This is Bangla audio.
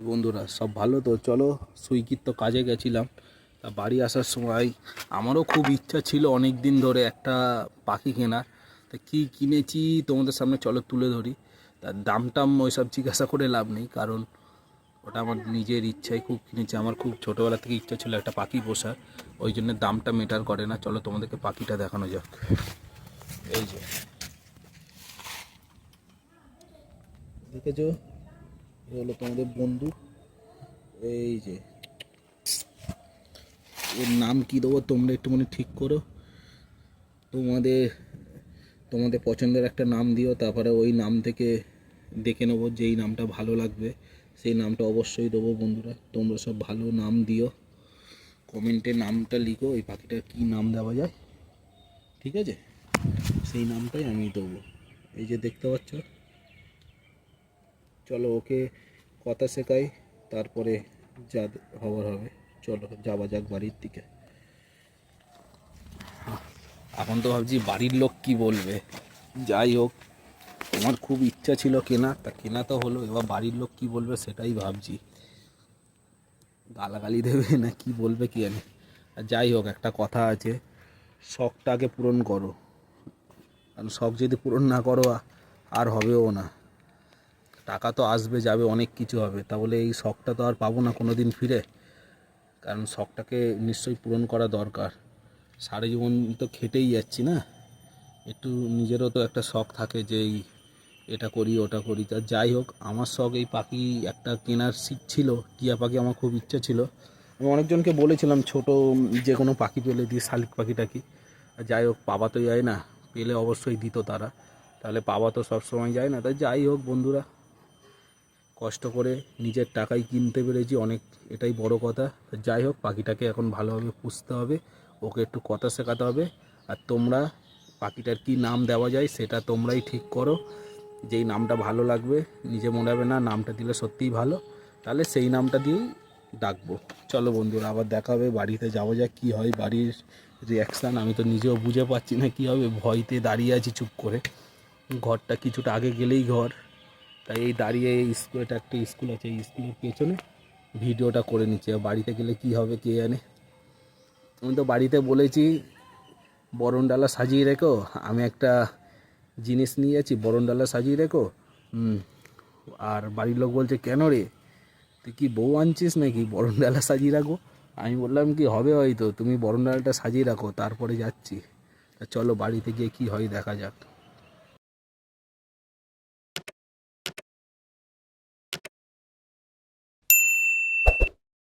বন্ধুরা, সব ভালো তো? চলো, সুইগির তো কাজে গেছিলাম। তা বাড়ি আসার সময় আমারও খুব ইচ্ছা ছিল অনেক দিন ধরে একটা পাখি কেনার। তা কী কিনেছি তোমাদের সামনে চলো তুলে ধরি। তা দাম টাম ওইসব জিজ্ঞাসা করে লাভ নেই, কারণ ওটা আমার নিজের ইচ্ছায় খুব কিনেছি। আমার খুব ছোটোবেলা থেকে ইচ্ছা ছিল একটা পাখি পোষার, ওই জন্য দামটা মেটার করে না। চলো তোমাদেরকে পাখিটা দেখানো যাক। এই যে। দেখেছ? হলো তোমাদের বন্ধু। এই যে। ওর নাম কি দেবো তোমরা একটুখানি ঠিক করো। তোমাদের তোমাদের পছন্দের একটা নাম দিও, তারপরে ওই নাম থেকে দেখে নেব যেই নামটা ভালো লাগবে। সেই নামটা অবশ্যই দেবো বন্ধুরা। তোমরা সব ভালো নাম দিও। কমেন্টে নামটা লিখো, এই পাখিটার কী নাম দেওয়া যায়। ঠিক আছে? সেই নামটাই আমি দেবো। এই যে দেখতে পাচ্ছ? চলো ওকে কথা শেখাই, তারপরে যা হওয়ার হবে। চলো, যাওয়া যাক বাড়ির দিকে। এখন তো ভাবছি বাড়ির লোক কি বলবে। যাই হোক তোমার খুব ইচ্ছা ছিল কেনা, তা কেনা তো হলো, এবার বাড়ির লোক কি বলবে সেটাই ভাবছি। গালাগালি দেবে না কি বলবে কি জানি। আর যাই হোক, একটা কথা আছে, শখটাকে পূরণ করো। কারণ শখ যদি পূরণ না করো, আর হবেও না। টাকা তো আসবে, যাবে, অনেক কিছু হবে। তাহলে এই শখটা তো আর পাবো না কোনো দিন ফিরে। কারণ শখটাকে নিশ্চয়ই পূরণ করা দরকার। সারা জীবন তো খেটেই যাচ্ছি না। একটু নিজেরও তো একটা শখ থাকে যে এই এটা করি, ওটা করি। তা যাই হোক, আমার শখ এই পাখি একটা কেনার শীত ছিল, টিয়া পাখি আমার খুব ইচ্ছা ছিল। আমি অনেকজনকে বলেছিলাম, ছোট যে কোনো পাখি পেলে দিয়ে শালিক পাখি টাকি যাই হোক পাওয়া তো যায় না, পেলে অবশ্যই দিত তারা। তাহলে পাওয়া তো সবসময় যায় না। তাই যাই হোক, বন্ধুরা কষ্ট করে নিজের টাকায় কিনতে পেরেছি, অনেক এটাই বড় কথা। যাই হোক, পাখিটাকে এখন ভালোভাবে পুষতে হবে, ওকে একটু কথা শেখাতে হবে। আর তোমরা, পাখিটার কি নাম দেওয়া যায় সেটা তোমরাই ঠিক করো। যেই নামটা ভালো লাগবে, নিজে মনে হবে না, নামটা দিলে সত্যিই ভালো। তাহলে সেই নামটা দিয়েই ডাকবো। চলো বন্ধুরা, আবার দেখা হবে, বাড়িতে যাওয়া যাক কী হয়, বাড়ির রিয়াকশান আমি তো নিজেও বুঝে পাচ্ছি না কী হবে, ভয়তে দাঁড়িয়ে আছি চুপ করে। ঘরটা কিছুটা আগে গেলেই ঘর। তাই এই দাঁড়িয়ে এই স্কুলেটা একটা স্কুল আছে, এই স্কুলের পেছনে ভিডিওটা করে নিচ্ছে। বাড়িতে গেলে কি হবে কে জানে? আমি তো বাড়িতে বলেছি বরণডালা সাজিয়ে রেখো, আমি একটা জিনিস নিয়ে যাচ্ছি বরণডালা সাজিয়ে রেখো। আর বাড়ির লোক বলছে, কেন রে? তুই কি বউ আনছিস নাকি? বরণডালা সাজিয়ে রাখো আমি বললাম, কি হবে হয়তো? তুমি বরণডালাটা সাজিয়ে রাখো, তারপরে যাচ্ছি। চলো বাড়িতে গিয়ে কি হয় দেখা যাক।